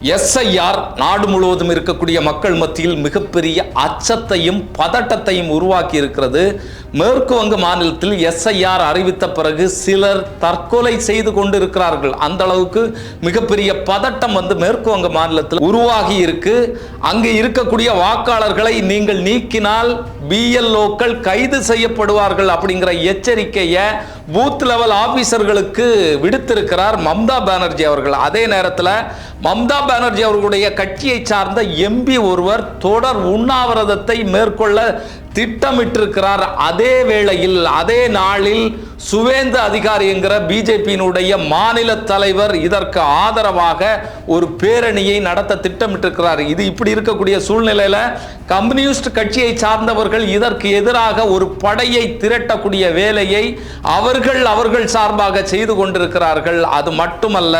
SIR நாடு முழுவதும் இருக்கக்கூடிய மக்கள் மத்தியில் மிகப்பெரிய அச்சத்தையும் பதட்டத்தையும் உருவாக்கி இருக்கிறது மேற்கு வங்க மாநிலத்தில் எஸ்ஐஆர் அறிவித்த பிறகு சிலர் தற்கொலை செய்து கொண்டிருக்கிறார்கள். அந்த அளவுக்கு மிகப்பெரிய பதட்டம் வந்து மேற்கு வங்க மாநிலத்தில் உருவாகி இருக்கு. அங்கு இருக்கக்கூடிய வாக்காளர்களை நீங்கள் நீக்கினால் பிஎல்ஓக்கள் கைது செய்யப்படுவார்கள் அப்படிங்கிற எச்சரிக்கையை பூத் லெவல் ஆபீசர்களுக்கு விடுத்திருக்கிறார் மம்தா பானர்ஜி அவர்கள். அதே நேரத்தில் மம்தா பானர்ஜி அவர்களுடைய கட்சியை சார்ந்த எம்பி ஒருவர் தொடர் உண்ணாவிரதத்தை மேற்கொள்ள திட்டமிட்டிருக்கிறார். அதே வேளையில் அதே நாளில் சுவேந்த அதிகாரி என்கிற பிஜேபியினுடைய மாநில தலைவர் இதற்கு ஆதரவாக ஒரு பேரணியை நடத்த திட்டமிட்டிருக்கிறார். இது இப்படி இருக்கக்கூடிய சூழ்நிலையில் கம்யூனிஸ்ட் கட்சியை சார்ந்தவர்கள் இதற்கு எதிராக ஒரு படையை திரட்டக்கூடிய வேலையை அவர்கள் அவர்கள் சார்பாக செய்து கொண்டிருக்கிறார்கள். அது மட்டுமல்ல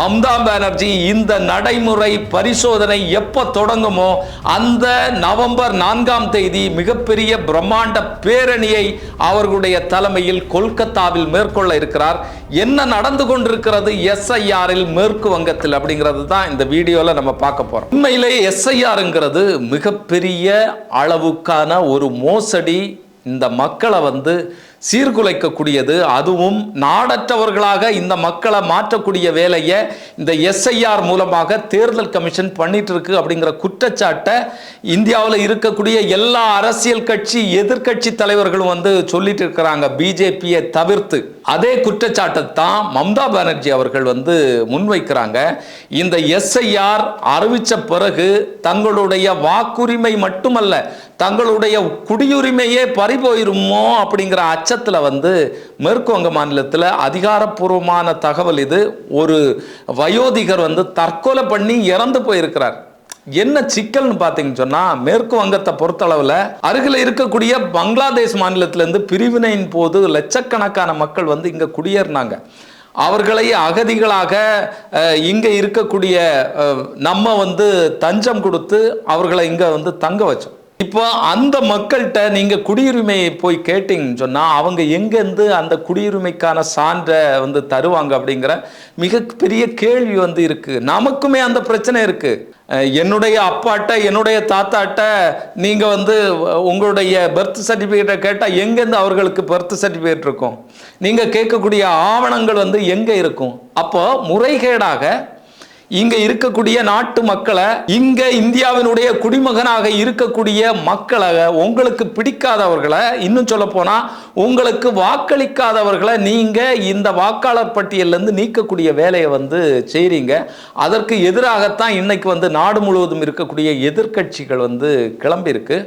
மம்தா பானர்ஜி இந்த நடைமுறை பரிசோதனை எப்போ தொடங்குமோ அந்த நவம்பர் நான்காம் தேதி மிகப்பெரிய பிரம்மாண்ட பேரணியை அவர்களுடைய தலைமையில் கொல்கத்தாவில் மேற்கொள்ள இருக்கிறார். என்ன நடந்து கொண்டிருக்கிறது? எஸ்ஐஆரில் மேற்கு வங்கத்தில் அப்படிங்கிறது தான் இந்த வீடியோவில் நம்ம பார்க்க போகிறோம் உண்மையிலே எஸ்ஐஆருங்கிறது மிகப்பெரிய அளவுக்கான ஒரு மோசடி. இந்த மக்களை வந்து சீர்குலைக்கக்கூடியது. அதுவும் நாடற்றவர்களாக இந்த மக்களை மாற்றக்கூடிய வேலையை இந்த எஸ்ஐஆர் மூலமாக தேர்தல் கமிஷன் பண்ணிட்டு இருக்கு அப்படிங்கிற குற்றச்சாட்டை இந்தியாவில் இருக்கக்கூடிய எல்லா அரசியல் கட்சி எதிர்க்கட்சி தலைவர்களும் வந்து சொல்லிட்டு இருக்கிறாங்க பிஜேபியை தவிர்த்து. அதே குற்றச்சாட்டை தான் மம்தா பானர்ஜி அவர்கள் வந்து முன்வைக்கிறாங்க. இந்த எஸ்ஐஆர் அறிவித்த பிறகு தங்களுடைய வாக்குரிமை மட்டுமல்ல தங்களுடைய குடியுரிமையே பறிபோயிருமோ அப்படிங்கிற பட்சத்தில் வந்து மேற்கு வங்க மாநிலத்தில் அதிகாரப்பூர்வமான தகவல் இது. ஒரு வயோதிகர் வந்து தற்கொலை பண்ணி இறந்து போயிருக்கிறார். என்ன சிக்கல்னு பார்த்தீங்கன்னு சொன்னால் மேற்கு வங்கத்தை பொறுத்தளவில் அருகில் இருக்கக்கூடிய பங்களாதேஷ் மாநிலத்திலேருந்து பிரிவினையின் போது லட்சக்கணக்கான மக்கள் வந்து இங்கே குடியேறினாங்க. அவர்களை அகதிகளாக இங்கே இருக்கக்கூடிய நம்ம வந்து தஞ்சம் கொடுத்து அவர்களை இங்கே வந்து தங்க வச்சோம். இப்போ அந்த மக்கள்கிட்ட நீங்க குடியுரிமையை போய் கேட்டீங்கன்னு சொன்னா அவங்க எங்கேருந்து அந்த குடியுரிமைக்கான சான்றை வந்து தருவாங்க அப்படிங்கிற மிகப்பெரிய கேள்வி வந்து இருக்கு. நமக்குமே அந்த பிரச்சனை இருக்கு. என்னுடைய அப்பாட்ட என்னுடைய தாத்தாட்ட நீங்க வந்து உங்களுடைய பர்த் சர்டிஃபிகேட்டை கேட்டால் எங்கேருந்து அவர்களுக்கு பர்த் சர்டிஃபிகேட் இருக்கும்? நீங்க கேட்கக்கூடிய ஆவணங்கள் வந்து எங்க இருக்கும்? அப்போ முறைகேடாக இங்க இருக்கக்கூடிய நாட்டு மக்களை இங்க இந்தியாவினுடைய குடிமகனாக இருக்கக்கூடிய மக்களை உங்களுக்கு பிடிக்காதவர்களை இன்னும் சொல்ல போனா உங்களுக்கு வாக்களிக்காதவர்களை நீங்க இந்த வாக்காளர் பட்டியலிருந்து நீக்கக்கூடிய வேலையை வந்து செய்றீங்க. அதற்கு எதிராகத்தான் இன்னைக்கு வந்து நாடு முழுவதும் இருக்கக்கூடிய எதிர்க்கட்சிகள் வந்து கிளம்பியிருக்கு.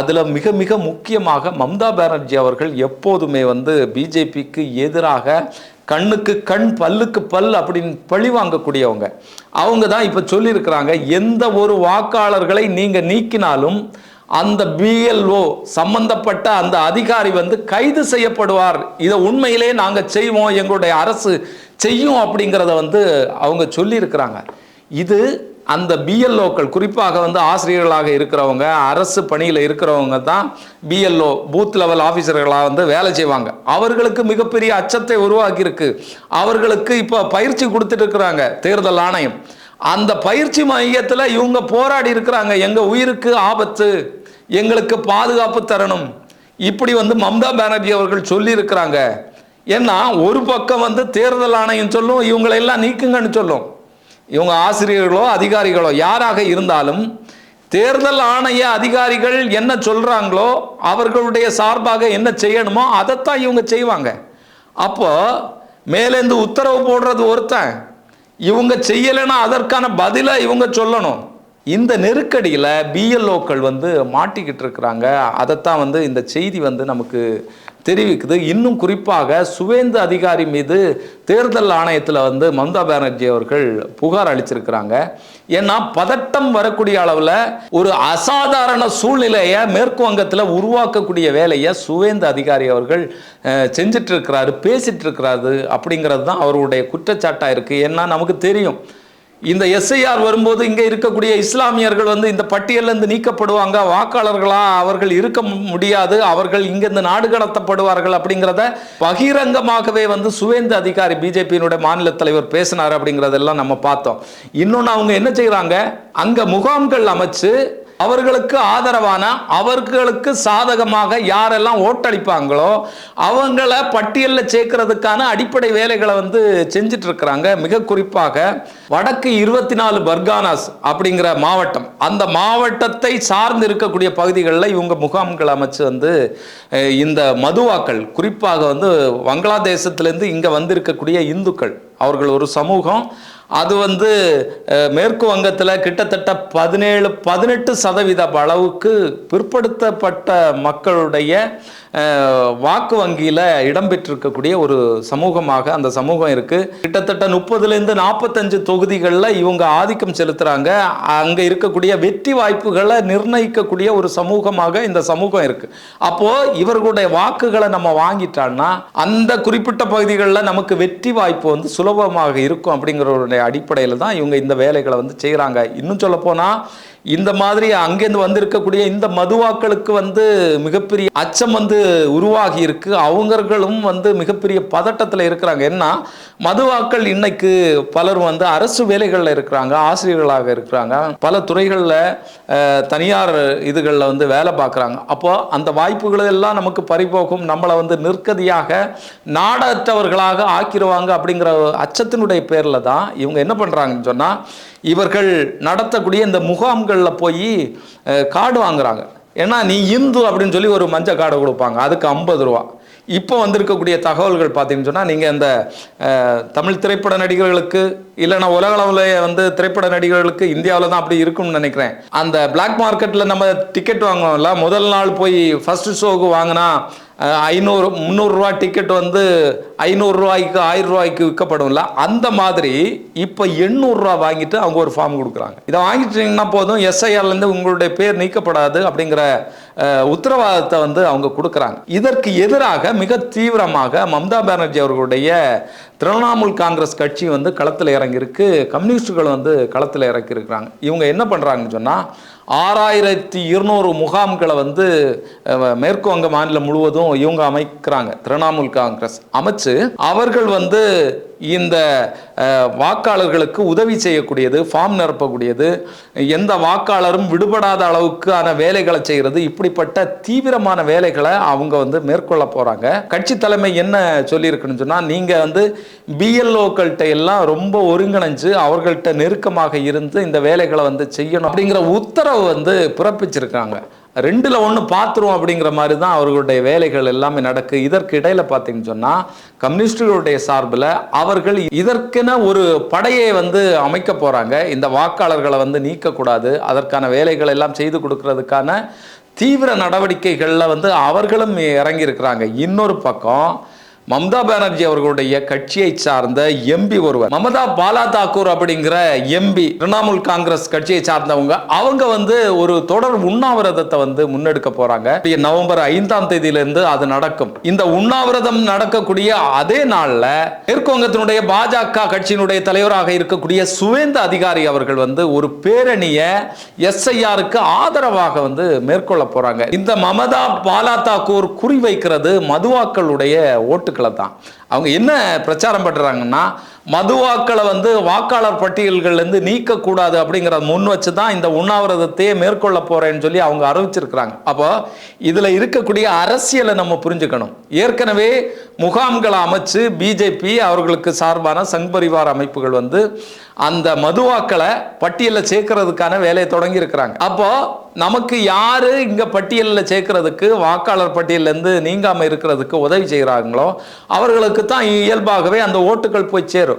அதுல மிக மிக முக்கியமாக மம்தா பானர்ஜி அவர்கள் எப்போதுமே வந்து பிஜேபிக்கு எதிராக கண்ணுக்கு கண் பல்லுக்கு பல் அப்படின்னு பழி வாங்கக்கூடியவங்க. அவங்க தான் இப்போ சொல்லியிருக்கிறாங்க எந்த ஒரு வாக்காளர்களை நீங்கள் நீக்கினாலும் அந்த பிஎல்ஓ சம்பந்தப்பட்ட அந்த அதிகாரி வந்து கைது செய்யப்படுவார். இதை உண்மையிலே நாங்கள் செய்வோம் எங்களுடைய அரசு செய்யும் அப்படிங்கிறத வந்து அவங்க சொல்லியிருக்கிறாங்க. இது அந்த பிஎல்ஓக்கள் குறிப்பாக வந்து ஆசிரியர்களாக இருக்கிறவங்க அரசு பணியில் இருக்கிறவங்க தான் பிஎல்ஓ பூத் லெவல் ஆஃபீஸர்களாக வந்து வேலை செய்வாங்க. அவர்களுக்கு மிகப்பெரிய அச்சத்தை உருவாக்கியிருக்கு. அவர்களுக்கு இப்போ பயிற்சி கொடுத்துட்டு இருக்கிறாங்க தேர்தல் ஆணையம். அந்த பயிற்சி மையத்தில் இவங்க போராடி இருக்கிறாங்க. எங்கள் உயிருக்கு ஆபத்து எங்களுக்கு பாதுகாப்பு தரணும். இப்படி வந்து மம்தா பானர்ஜி அவர்கள் சொல்லியிருக்கிறாங்க. ஏன்னா ஒரு பக்கம் வந்து தேர்தல் ஆணையம் சொல்லும் இவங்களெல்லாம் நீக்குங்கன்னு சொல்லும். இவங்க ஆசிரியர்களோ அதிகாரிகளோ யாராக இருந்தாலும் தேர்தல் ஆணைய அதிகாரிகள் என்ன சொல்கிறாங்களோ அவர்களுடைய சார்பாக என்ன செய்யணுமோ அதைத்தான் இவங்க செய்வாங்க. அப்போ மேலேந்து உத்தரவு போடுறது ஒருத்தன். இவங்க செய்யலைன்னா அதற்கான பதிலை இவங்க சொல்லணும். இந்த நெருக்கடியில் பிஎல்ஓக்கள் வந்து மாட்டிக்கிட்டு இருக்கிறாங்க. அதைத்தான் வந்து இந்த செய்தி வந்து நமக்கு தெரிவிக்குது. இன்னும் குறிப்பாக சுவேந்து அதிகாரி மீது தேர்தல் ஆணையத்தில் வந்து மம்தா பானர்ஜி அவர்கள் புகார் அளிச்சிருக்கிறாங்க. ஏன்னா பதட்டம் வரக்கூடிய அளவில் ஒரு அசாதாரண சூழ்நிலையை மேற்கு வங்கத்தில் உருவாக்கக்கூடிய வேலையை சுவேந்து அதிகாரி அவர்கள் அஹ், செஞ்சிட்டு இருக்கிறாரு பேசிட்டு இருக்கிறாரு அப்படிங்கிறது தான் அவருடைய குற்றச்சாட்டாக இருக்குது ஏன்னா நமக்கு தெரியும். இந்த எஸ்ஐஆர் வரும்போது இங்கே இருக்கக்கூடிய இஸ்லாமியர்கள் வந்து இந்த பட்டியலேருந்து நீக்கப்படுவாங்க வாக்காளர்களாக அவர்கள் இருக்க முடியாது அவர்கள் இங்கிருந்து நாடு கடத்தப்படுவார்கள் அப்படிங்கிறத பகிரங்கமாகவே வந்து சுவேந்து அதிகாரி பிஜேபியினுடைய மாநில தலைவர் பேசினார் அப்படிங்கிறதெல்லாம் நம்ம பார்த்தோம். இன்னொன்று அவங்க என்ன செய்கிறாங்க அங்கே முகாம்கள் அமைச்சு அவர்களுக்கு ஆதரவான? அவர்களுக்கு சாதகமாக யாரெல்லாம் ஓட்டளிப்பாங்களோ அவங்கள பட்டியலில் சேர்க்கறதுக்கான அடிப்படை வேலைகளை வந்து செஞ்சுட்டு இருக்கிறாங்க மிக குறிப்பாக வடக்கு இருபத்தி நாலு பர்கானாஸ் அப்படிங்கிற மாவட்டம். அந்த மாவட்டத்தை சார்ந்து இருக்கக்கூடிய பகுதிகளில் இவங்க முகாம்கள் அமைச்சு வந்து இந்த மதுவாக்கள் குறிப்பாக வந்து வங்களாதேசத்திலேருந்து இங்கே வந்திருக்கக்கூடிய இந்துக்கள் அவர்கள் ஒரு சமூகம். அது வந்து மேற்கு வங்கத்தில் கிட்டத்தட்ட பதினேழு பதினெட்டு சதவீத அளவுக்கு பிற்படுத்தப்பட்ட மக்களுடைய வாக்கு வங்கியில் இடம்பெற்றிருக்கக்கூடிய ஒரு சமூகமாக அந்த சமூகம் இருக்குது கிட்டத்தட்ட முப்பதுலேருந்து நாற்பத்தஞ்சு தொகுதிகளில் இவங்க ஆதிக்கம் செலுத்துகிறாங்க அங்கே இருக்கக்கூடிய வெற்றி வாய்ப்புகளை நிர்ணயிக்கக்கூடிய ஒரு சமூகமாக இந்த சமூகம் இருக்குது அப்போது இவர்களுடைய வாக்குகளை நம்ம வாங்கிட்டோம்னா அந்த குறிப்பிட்ட பகுதிகளில் நமக்கு வெற்றி வாய்ப்பு வந்து சுலபமாக இருக்கும் அப்படிங்கிற ஒரு அடிப்படையில் தான் இவங்க இந்த வேலைகளை வந்து செய்கிறாங்க இன்னும் சொல்ல இந்த மாதிரி அங்கேருந்து வந்திருக்கக்கூடிய இந்த மதுவாக்களுக்கு வந்து மிகப்பெரிய அச்சம் வந்து உருவாகி இருக்கு. அவங்களும் வந்து மிகப்பெரிய பதட்டத்தில் இருக்கிறாங்க. என்ன மதுவாக்கள் இன்னைக்கு பலரும் வந்து அரசு வேலைகளில் இருக்கிறாங்க ஆசிரியர்களாக இருக்கிறாங்க. பல துறைகளில் தனியார் இதுகளில் வந்து வேலை பார்க்குறாங்க அப்போ அந்த வாய்ப்புகள் எல்லாம் நமக்கு பறிபோகும் நம்மளை வந்து நிற்கதியாக நாடற்றவர்களாக ஆக்கிடுவாங்க அப்படிங்கிற அச்சத்தினுடைய பேரில் தான் இவங்க என்ன பண்ணுறாங்கன்னு சொன்னால் இவர்கள் நடத்தக்கூடிய இந்த முகாம்கள் ஊர்களில் போய் கார்டு வாங்குறாங்க. ஏன்னா நீ இந்து அப்படின்னு சொல்லி ஒரு மஞ்சள் கார்டை கொடுப்பாங்க. அதுக்கு ஐம்பது ரூபா. இப்போ வந்திருக்கக்கூடிய தகவல்கள் பார்த்தீங்கன்னு சொன்னால் நீங்கள் இந்த தமிழ் திரைப்பட நடிகர்களுக்கு இல்லைன்னா உலகளவில் வந்து திரைப்பட நடிகர்களுக்கு இந்தியாவில் தான் அப்படி இருக்கும்னு நினைக்கிறேன். அந்த பிளாக் மார்க்கெட்டில் நம்ம டிக்கெட் வாங்குவோம்ல முதல் நாள் போய் ஃபஸ்ட்டு ஷோவுக்கு வாங்கினா ஐநூறு முந்நூறுரூவா டிக்கெட் வந்து ஐநூறுரூவாய்க்கு ஆயிரம் ரூபாய்க்கு விற்கப்படும்ல அந்த மாதிரி இப்போ எண்ணூறுரூவா வாங்கிட்டு அவங்க ஒரு ஃபார்ம் கொடுக்குறாங்க. இதை வாங்கிட்டீங்கன்னா போதும் எஸ்ஐஆர்லேருந்து உங்களுடைய பேர் நீக்கப்படாது அப்படிங்கிற உத்தரவாதத்தை வந்து அவங்க கொடுக்குறாங்க. இதற்கு எதிராக மிக தீவிரமாக மம்தா பானர்ஜி அவர்களுடைய திரிணாமுல் காங்கிரஸ் கட்சி வந்து களத்தில் இறங்கியிருக்கு. கம்யூனிஸ்டுகள் வந்து களத்தில் இறக்கியிருக்கிறாங்க. இவங்க என்ன பண்ணுறாங்கன்னு சொன்னால் ஆறாயிரத்தி இருநூறு முகாம்களை வந்து மேற்கு வங்க மாநிலம் முழுவதும் இவங்க அமைக்கிறாங்க. திரிணாமுல் காங்கிரஸ் அமைச்சு அவர்கள் வந்து இந்த வாக்காளர்களுக்கு உதவி செய்யக்கூடியது ஃபார்ம் நிரப்பக்கூடியது எந்த வாக்காளரும் விடுபடாத அளவுக்கான வேலைகளை செய்கிறது இப்படிப்பட்ட தீவிரமான வேலைகளை அவங்க வந்து மேற்கொள்ள போகிறாங்க கட்சி தலைமை என்ன சொல்லியிருக்குன்னு சொன்னால் நீங்கள் வந்து பிஎல்ஓக்கள்கிட்ட எல்லாம் ரொம்ப ஒருங்கிணைஞ்சு அவர்கள்ட்ட நெருக்கமாக இருந்து இந்த வேலைகளை வந்து செய்யணும் அப்படிங்கிற உத்தரவு வந்து பிறப்பிச்சிருக்காங்க. ரெண்டில் ஒன்று பார்த்துருவோம் அப்படிங்கிற மாதிரி தான் அவர்களுடைய வேலைகள் எல்லாமே நடக்கு. இதற்கு இடையில பார்த்தீங்கன்னு சொன்னால் கம்யூனிஸ்டுகளுடைய சார்பில் அவர்கள் இதற்கென ஒரு படையை வந்து அமைக்க போகிறாங்க இந்த வாக்காளர்களை வந்து நீக்கக்கூடாது. அதற்கான வேலைகள் எல்லாம் செய்து கொடுக்கறதுக்கான தீவிர நடவடிக்கைகளில் வந்து அவர்களும் இறங்கியிருக்கிறாங்க. இன்னொரு பக்கம் மம்தா பானர்ஜி அவர்களுடைய கட்சியை சார்ந்த எம்பி ஒருவர். மமதா பாலா தாக்கூர் அப்படிங்கிற எம்பி திரிணாமுல் காங்கிரஸ் கட்சியை சார்ந்தவங்க அவங்க வந்து ஒரு தொடர் உண்ணாவிரதத்தை வந்து முன்னெடுக்க போறாங்க. நவம்பர் ஐந்தாம் தேதியிலிருந்து அது நடக்கும். இந்த உண்ணாவிரதம் நடக்கக்கூடிய அதே நாள்ல மேற்குவங்கத்தினுடைய பாஜக கட்சியினுடைய தலைவராக இருக்கக்கூடிய சுவேந்த அதிகாரி அவர்கள் வந்து ஒரு பேரணிய எஸ்ஐஆருக்கு ஆதரவாக வந்து மேற்கொள்ள போறாங்க. இந்த மமதா பாலா தாக்கூர் குறிவைக்கிறது மதுவாக்களுடைய ஓட்டு ஓட்டுக்களை தான். அவங்க என்ன பிரச்சாரம் பண்ணுறாங்கன்னா மதுவாக்களை வந்து வாக்காளர் பட்டியல்கள்லேருந்து நீக்கக்கூடாது அப்படிங்கிறத முன் வச்சு தான் இந்த உண்ணாவிரதத்தையே மேற்கொள்ள போகிறேன்னு சொல்லி அவங்க அறிவிச்சிருக்கிறாங்க. அப்போ இதில் இருக்கக்கூடிய அரசியலை நம்ம புரிஞ்சுக்கணும். ஏற்கனவே முகாம்களை அமைச்சு பிஜேபி அவர்களுக்கு சார்பான சங் பரிவார அமைப்புகள் வந்து அந்த மதுவாக்களை பட்டியலில் சேர்க்கறதுக்கான வேலையை தொடங்கி இருக்கிறாங்க அப்போ நமக்கு யார் இங்கே பட்டியலில் சேர்க்கறதுக்கு வாக்காளர் பட்டியலேருந்து நீங்காமல் இருக்கிறதுக்கு உதவி செய்கிறாங்களோ அவர்களுக்கு தான் இயல்பாகவே அந்த ஓட்டுகள் போய் சேரும்.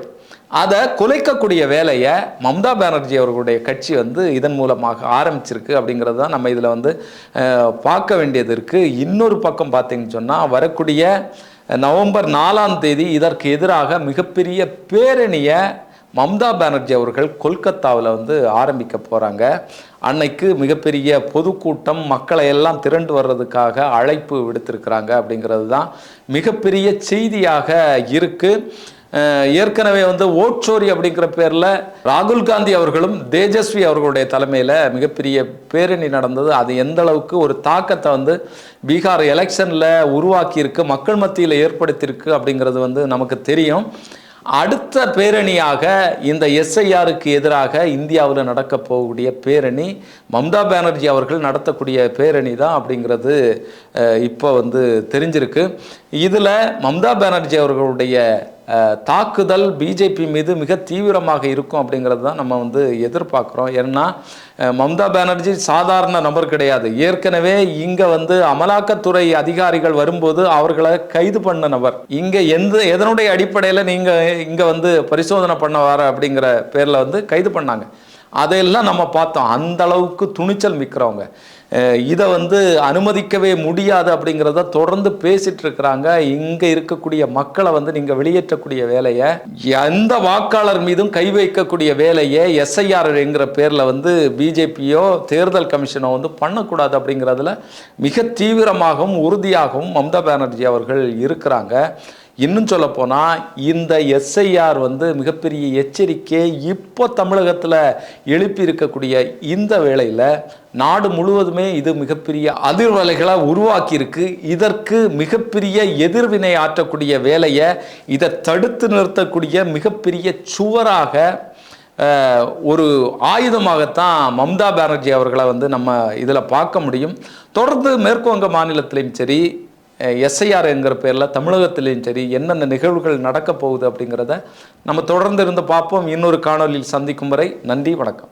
அதை குலைக்கக்கூடிய வேலையை மம்தா பானர்ஜி அவர்களுடைய கட்சி வந்து இதன் மூலமாக ஆரம்பிச்சிருக்கு அப்படிங்கிறது தான் நம்ம இதில் வந்து பார்க்க வேண்டியது இருக்குது இன்னொரு பக்கம் பார்த்தீங்கன்னு சொன்னால் வரக்கூடிய நவம்பர் நாலாம் தேதி இதற்கு எதிராக மிகப்பெரிய பேரணியை மம்தா பானர்ஜி அவர்கள் கொல்கத்தாவில் வந்து ஆரம்பிக்க போகிறாங்க அன்னைக்கு மிகப்பெரிய பொதுக்கூட்டம் மக்களை எல்லாம் திரண்டு வர்றதுக்காக அழைப்பு விடுத்திருக்கிறாங்க அப்படிங்கிறது தான் மிகப்பெரிய செய்தியாக இருக்குது ஏற்கனவே வந்து ஓட்சோரி அப்படிங்கிற பேரில் ராகுல் காந்தி அவர்களும் தேஜஸ்வி அவர்களுடைய தலைமையில் மிகப்பெரிய பேரணி நடந்தது. அது எந்த அளவுக்கு ஒரு தாக்கத்தை வந்து பீகார் எலெக்ஷனில் உருவாக்கியிருக்கு மக்கள் மத்தியில் ஏற்படுத்தியிருக்கு அப்படிங்கிறது வந்து நமக்கு தெரியும். அடுத்த பேரணியாக இந்த எஸ்ஐஆருக்கு எதிராக இந்தியாவில் நடக்க போகக்கூடிய பேரணி மம்தா பானர்ஜி அவர்கள் நடத்தக்கூடிய பேரணி தான் அப்படிங்கிறது இப்போ வந்து தெரிஞ்சிருக்கு. இதில் மம்தா பானர்ஜி அவர்களுடைய தாக்குதல் பிஜேபி மீது மிக தீவிரமாக இருக்கும் அப்படிங்கிறது தான் நம்ம வந்து எதிர்பார்க்குறோம். ஏன்னா மம்தா பானர்ஜி சாதாரண நபர் கிடையாது. ஏற்கனவே இங்கே வந்து அமலாக்கத்துறை அதிகாரிகள் வரும்போது அவர்களை கைது பண்ண நபர். இங்கே எந்த எதனுடைய அடிப்படையில் நீங்கள் இங்கே வந்து பரிசோதனை பண்ண வர அப்படிங்கிற பேரில் வந்து கைது பண்ணாங்க. அதையெல்லாம் நம்ம பார்த்தோம். அந்த அளவுக்கு துணிச்சல் மிக்கிறவங்க. இதை வந்து அனுமதிக்கவே முடியாது அப்படிங்கிறத தொடர்ந்து பேசிட்டு இருக்கிறாங்க. இங்கே இருக்கக்கூடிய மக்களை வந்து நீங்கள் வெளியேற்றக்கூடிய வேலையை எந்த வாக்காளர் மீதும் கை வைக்கக்கூடிய வேலையை எஸ்ஐஆர் என்கிற பேரில் வந்து பிஜேபியோ தேர்தல் கமிஷனோ வந்து பண்ணக்கூடாது அப்படிங்கிறதுல மிக தீவிரமாகவும் உறுதியாகவும் மம்தா பானர்ஜி அவர்கள் இருக்கிறாங்க. இன்னும் சொல்லப்போனால் இந்த எஸ்ஐஆர் வந்து மிகப்பெரிய எச்சரிக்கை இப்போ தமிழகத்தில் எழுப்பி இருக்கக்கூடிய இந்த வேளையில் நாடு முழுவதுமே இது மிகப்பெரிய அதிர்வலைகளை உருவாக்கியிருக்கு. இதற்கு மிகப்பெரிய எதிர்வினை ஆற்றக்கூடிய வேலையை இதை தடுத்து நிறுத்தக்கூடிய மிகப்பெரிய சுவராக ஒரு ஆயுதமாகத்தான் மம்தா பானர்ஜி அவர்களை வந்து நம்ம இதில் பார்க்க முடியும். தொடர்ந்து மேற்குவங்க மாநிலத்திலையும் சரி எஸ்ஐஆர் என்கிற பேரில் தமிழகத்திலையும் சரி என்னென்ன நிகழ்வுகள் நடக்கப் போகுது அப்படிங்கிறத நம்ம தொடர்ந்து இருந்து பார்ப்போம். இன்னொரு காணொலியில் சந்திக்கும் வரை நன்றி வணக்கம்.